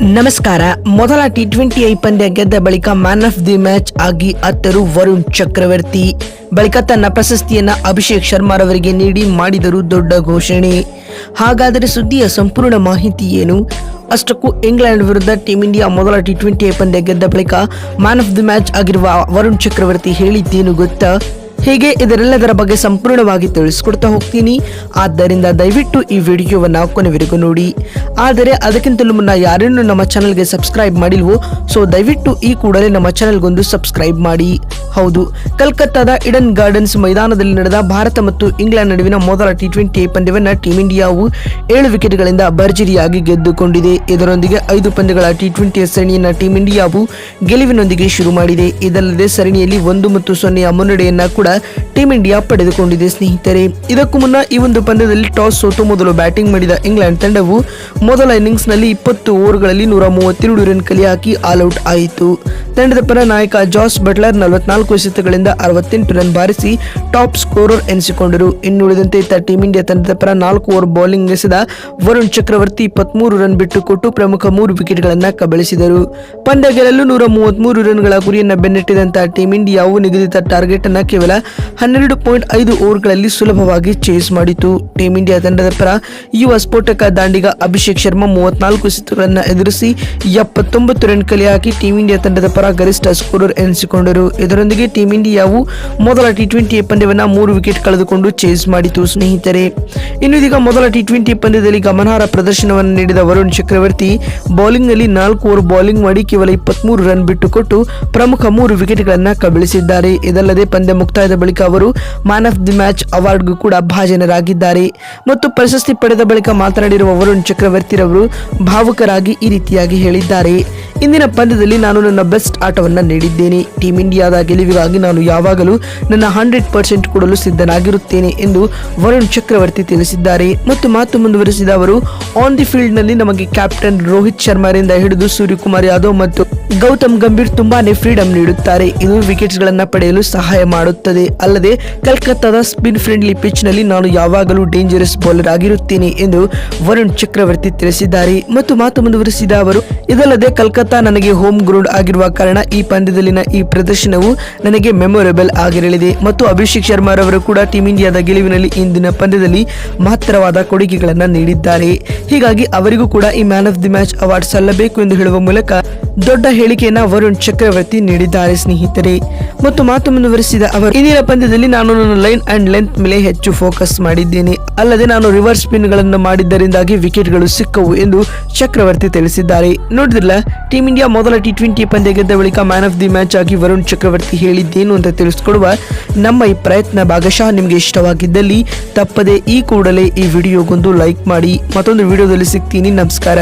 ನಮಸ್ಕಾರ. ಮೊದಲ T twenty I ಪಂದ್ಯ ಗೆದ್ದ ಬಳಿಕ ಮ್ಯಾನ್ ಆಫ್ ದಿ ಮ್ಯಾಚ್ ಆಗಿ ಅತ್ತರು ವರುಣ್ ಚಕ್ರವರ್ತಿ. ಬಳಿಕ ತನ್ನ ಪ್ರಶಸ್ತಿಯನ್ನ ಅಭಿಷೇಕ್ ಶರ್ಮಾರವರಿಗೆ ನೀಡಿ ಮಾಡಿದರು ದೊಡ್ಡ ಘೋಷಣೆ. ಹಾಗಾದರೆ ಸುದ್ದಿಯ ಸಂಪೂರ್ಣ ಮಾಹಿತಿ ಏನು? ಅಷ್ಟಕ್ಕೂ ಇಂಗ್ಲೆಂಡ್ ವಿರುದ್ಧ ಟೀಂ ಇಂಡಿಯಾ ಮೊದಲ ಟಿ ಟ್ವೆಂಟಿ ಐ ಪಂದ್ಯ ಗೆದ್ದ ಬಳಿಕ ಮ್ಯಾನ್ ಆಫ್ ದಿ ಮ್ಯಾಚ್ ಆಗಿರುವ ವರುಣ್ ಚಕ್ರವರ್ತಿ ಹೇಳಿದ್ದೇನು ಗೊತ್ತಾ? ಹೀಗೆ ಇದರೆಲ್ಲದರ ಬಗ್ಗೆ ಸಂಪೂರ್ಣವಾಗಿ ತಿಳಿಸ್ಕೊಡ್ತಾ ಹೋಗ್ತೀನಿ. ಆದ್ದರಿಂದ ದಯವಿಟ್ಟು ಈ ವಿಡಿಯೋವನ್ನು ಕೊನೆವರೆಗೂ ನೋಡಿ. ಆದರೆ ಅದಕ್ಕಿಂತಲೂ ಮುನ್ನ ಯಾರೇನು ನಮ್ಮ ಚಾನಲ್ಗೆ ಸಬ್ಸ್ಕ್ರೈಬ್ ಮಾಡಿಲ್ವೋ, ಸೊ ದಯವಿಟ್ಟು ಈ ಕೂಡಲೇ ನಮ್ಮ ಚಾನಲ್ಗೊಂದು ಸಬ್ಸ್ಕ್ರೈಬ್ ಮಾಡಿ. ಹೌದು. ಕಲ್ಕತ್ತಾದ ಇಡನ್ ಗಾರ್ಡನ್ಸ್ ಮೈದಾನದಲ್ಲಿ ನಡೆದ ಭಾರತ ಮತ್ತು ಇಂಗ್ಲೆಂಡ್ ನಡುವಿನ ಮೊದಲ ಟಿ ಟ್ವೆಂಟಿ ಪಂದ್ಯವನ್ನು ಟೀಂ ಇಂಡಿಯಾವು ಏಳು ವಿಕೆಟ್ಗಳಿಂದ ಭರ್ಜರಿಯಾಗಿ ಗೆದ್ದುಕೊಂಡಿದೆ. ಇದರೊಂದಿಗೆ ಐದು ಪಂದ್ಯಗಳ ಟಿ ಟ್ವೆಂಟಿ ಸರಣಿಯನ್ನು ಟೀಂ ಇಂಡಿಯಾವು ಗೆಲುವಿನೊಂದಿಗೆ ಶುರು ಮಾಡಿದೆ. ಇದಲ್ಲದೆ ಸರಣಿಯಲ್ಲಿ ಒಂದು ಮತ್ತು ಸೊನ್ನೆಯ ಮುನ್ನಡೆಯನ್ನ ಕೂಡ ಟೀಂ ಇಂಡಿಯಾ ಪಡೆದುಕೊಂಡಿದೆ ಸ್ನೇಹಿತರೆ. ಇದಕ್ಕೂ ಮುನ್ನ ಈ ಒಂದು ಪಂದ್ಯದಲ್ಲಿ ಟಾಸ್ ಸೋತು ಮೊದಲು ಬ್ಯಾಟಿಂಗ್ ಮಾಡಿದ ಇಂಗ್ಲೆಂಡ್ ತಂಡವು ಮೊದಲ ಇನ್ನಿಂಗ್ಸ್ನಲ್ಲಿ ಇಪ್ಪತ್ತು ಓವರ್ಗಳಲ್ಲಿ ನೂರ ಮೂವತ್ತೆರಡು ರನ್ ಕಲಿ ಹಾಕಿ ಆಲ್ಔಟ್ ಆಯಿತು. ತಂಡದ ಪರ ನಾಯಕ ಜಾಸ್ ಬಟ್ಲರ್ ನಲವತ್ನಾಲ್ಕು ಎಸೆತಗಳಿಂದ ಅರವತ್ತೆಂಟು ರನ್ ಬಾರಿಸಿ ಟಾಪ್ ಸ್ಕೋರರ್ ಎನಿಸಿಕೊಂಡರು. ಇನ್ನುಳಿದಂತೆ ಟೀಂ ಇಂಡಿಯಾ ತಂಡದ ಪರ ನಾಲ್ಕು ಓವರ್ ಬೌಲಿಂಗ್ ನಡೆಸಿದ ವರುಣ್ ಚಕ್ರವರ್ತಿ ಇಪ್ಪತ್ಮೂರು ರನ್ ಬಿಟ್ಟುಕೊಟ್ಟು ಪ್ರಮುಖ ಮೂರು ವಿಕೆಟ್ಗಳನ್ನು ಕಬಳಿಸಿದರು. ಪಂದ್ಯ ಗೆಲ್ಲಲು ನೂರ ಮೂವತ್ಮೂರು ರನ್ಗಳ ಗುರಿಯನ್ನು ಬೆನ್ನಟ್ಟಿದಂತಹ ಟೀಂ ಇಂಡಿಯಾವು ನಿಗದಿತ ಟಾರ್ಗೆಟ್ ಅನ್ನ ಕೇವಲ ಹನ್ನೆರಡು ಪಾಯಿಂಟ್ ಐದು ಓವರ್ಗಳಲ್ಲಿ ಸುಲಭವಾಗಿ ಚೇಸ್ ಮಾಡಿತು. ಟೀಂ ಇಂಡಿಯಾ ತಂಡದ ಪರ ಯುವ ಸ್ಫೋಟಕ ದಾಂಡಿಗ ಅಭಿಷೇಕ್ ಶರ್ಮಾ ಮೂವತ್ನಾಲ್ಕು ಎಸೆತಗಳನ್ನು ಎದುರಿಸಿ ಎಪ್ಪತ್ತೊಂಬತ್ತು ರನ್ ಕಲೆ ಹಾಕಿ ಟೀಂ ಇಂಡಿಯಾ ತಂಡದ ಪರ ಗರಿಷ್ಠ ಸ್ಕೋರರ್ ಎನಿಸಿಕೊಂಡರು. ಇದರೊಂದಿಗೆ ಟೀಂ ಇಂಡಿಯಾವು ಮೊದಲ ಟಿ ಟ್ವೆಂಟಿ ಪಂದ್ಯವನ್ನು ಮೂರು ವಿಕೆಟ್ ಕಳೆದುಕೊಂಡು ಚೇಸ್ ಮಾಡಿತು ಸ್ನೇಹಿತರೆ. ಇನ್ನು ಇದೀಗ ಮೊದಲ ಟಿ ಟ್ವೆಂಟಿ ಪಂದ್ಯದಲ್ಲಿ ಗಮನಾರ್ಹ ಪ್ರದರ್ಶನವನ್ನು ನೀಡಿದ ವರುಣ್ ಚಕ್ರವರ್ತಿ ಬೌಲಿಂಗ್ನಲ್ಲಿ ನಾಲ್ಕು ಓವರ್ ಬೌಲಿಂಗ್ ಮಾಡಿ ಕೇವಲ ಇಪ್ಪತ್ಮೂರು ರನ್ ಬಿಟ್ಟುಕೊಟ್ಟು ಪ್ರಮುಖ ಮೂರು ವಿಕೆಟ್ಗಳನ್ನು ಕಬಳಿಸಿದ್ದಾರೆ. ಇದಲ್ಲದೆ ಪಂದ್ಯ ಮುಕ್ತಾಯದ ಬಳಿಕ ಅವರು ಮ್ಯಾನ್ ಆಫ್ ದಿ ಮ್ಯಾಚ್ ಅವಾರ್ಡ್ಗೂ ಕೂಡ ಭಾಜನರಾಗಿದ್ದಾರೆ. ಮತ್ತು ಪ್ರಶಸ್ತಿ ಪಡೆದ ಬಳಿಕ ಮಾತನಾಡಿರುವ ವರುಣ್ ಚಕ್ರವರ್ತಿರವರು ಭಾವುಕರಾಗಿ ಈ ರೀತಿಯಾಗಿ ಹೇಳಿದ್ದಾರೆ. ಇಂದಿನ ಪಂದ್ಯದಲ್ಲಿ ನಾನು ನನ್ನ ಬೆಸ್ಟ್ ಆಟವನ್ನು ನೀಡಿದ್ದೇನೆ. ಟೀಂ ಇಂಡಿಯಾದ ಗೆಲುವಿಗಾಗಿ ನಾನು ಯಾವಾಗಲೂ ನನ್ನ ಹಂಡ್ರೆಡ್ ಪರ್ಸೆಂಟ್ ಕೊಡಲು ಸಿದ್ಧನಾಗಿರುತ್ತೇನೆ ಎಂದು ವರುಣ್ ಚಕ್ರವರ್ತಿ ತಿಳಿಸಿದ್ದಾರೆ. ಮತ್ತು ಮಾತು ಮುಂದುವರೆಸಿದ ಅವರು ಆನ್ ದಿ ಫೀಲ್ಡ್ನಲ್ಲಿ ನಮಗೆ ಕ್ಯಾಪ್ಟನ್ ರೋಹಿತ್ ಶರ್ಮಾರಿಂದ ಹಿಡಿದು ಸೂರ್ಯಕುಮಾರ್ ಯಾದವ್ ಮತ್ತು ಗೌತಮ್ ಗಂಭೀರ್ ತುಂಬಾನೇ ಫ್ರೀಡಂ ನೀಡುತ್ತಾರೆ. ಇದು ವಿಕೆಟ್ಸ್ ಗಳನ್ನ ಪಡೆಯಲು ಸಹಾಯ ಮಾಡುತ್ತದೆ. ಅಲ್ಲದೆ, ಕಲ್ಕತ್ತಾದ ಸ್ಪಿನ್ ಫ್ರೆಂಡ್ಲಿ ಪಿಚ್ನಲ್ಲಿ ನಾನು ಯಾವಾಗಲೂ ಡೇಂಜರಸ್ ಬೌಲರ್ ಆಗಿರುತ್ತೇನೆ ಎಂದು ವರುಣ್ ಚಕ್ರವರ್ತಿ ತಿಳಿಸಿದ್ದಾರೆ. ಮತ್ತು ಮಾತು ಮುಂದುವರಿಸಿದ ಅವರು, ಇದಲ್ಲದೆ ಕಲ್ಕತ್ತಾ ನನಗೆ ಹೋಮ್ ಗ್ರೌಂಡ್ ಆಗಿರುವ ಕಾರಣ ಈ ಪಂದ್ಯದಲ್ಲಿನ ಈ ಪ್ರದರ್ಶನವು ನನಗೆ ಮೆಮೊರೇಬಲ್ ಆಗಿರಲಿದೆ ಮತ್ತು ಅಭಿಷೇಕ್ ಶರ್ಮಾರವರು ಕೂಡ ಟೀಂ ಇಂಡಿಯಾದ ಗೆಲುವಿನಲ್ಲಿ ಇಂದಿನ ಪಂದ್ಯದಲ್ಲಿ ಮಹತ್ತರವಾದ ಕೊಡುಗೆಗಳನ್ನು ನೀಡಿದ್ದಾರೆ. ಹೀಗಾಗಿ ಅವರಿಗೂ ಕೂಡ ಈ man of the match award ಸಲ್ಲಬೇಕು ಎಂದು ಹೇಳುವ ಮೂಲಕ ದೊಡ್ಡ ಹೇಳಿಕೆಯನ್ನ ವರುಣ್ ಚಕ್ರವರ್ತಿ ನೀಡಿದ್ದಾರೆ ಸ್ನೇಹಿತರೆ. ಮತ್ತು ಮಾತು ಮುಂದುವರಿಸಿದ ಅವರು, ಇಂದಿನ ಪಂದ್ಯದಲ್ಲಿ ನಾನು ನನ್ನ ಲೈನ್ ಅಂಡ್ ಲೆಂತ್ ಮೇಲೆ ಹೆಚ್ಚು ಫೋಕಸ್ ಮಾಡಿದ್ದೇನೆ. ಅಲ್ಲದೆ ನಾನು ರಿವರ್ಸ್ ಸ್ಪಿನ್ಗಳನ್ನು ಮಾಡಿದ್ದರಿಂದಾಗಿ ವಿಕೆಟ್ಗಳು ಸಿಕ್ಕವು ಎಂದು ಚಕ್ರವರ್ತಿ ತಿಳಿಸಿದ್ದಾರೆ. ನೋಡಿದ್ರಲ್ಲ ಟೀಂ ಇಂಡಿಯಾ ಮೊದಲ ಟಿ ಟ್ವೆಂಟಿ ಪಂದ್ಯ ಗೆದ್ದ ಬಳಿಕ ಮ್ಯಾನ್ ಆಫ್ ದಿ ಮ್ಯಾಚ್ ಆಗಿ ವರುಣ್ ಚಕ್ರವರ್ತಿ ಹೇಳಿದ್ದೇನು ಅಂತ ತಿಳಿಸ್ಕೊಡುವ ನಮ್ಮ ಈ ಪ್ರಯತ್ನ ಭಾಗಶಃ ನಿಮಗೆ ಇಷ್ಟವಾಗಿದ್ದಲ್ಲಿ ತಪ್ಪದೆ ಈ ಕೂಡಲೇ ಈ ವಿಡಿಯೋಗೊಂದು ಲೈಕ್ ಮಾಡಿ ಮತ್ತೊಂದು ವಿಡಿಯೋದಲ್ಲಿ ಸಿಗ್ತೀನಿ. ನಮಸ್ಕಾರ.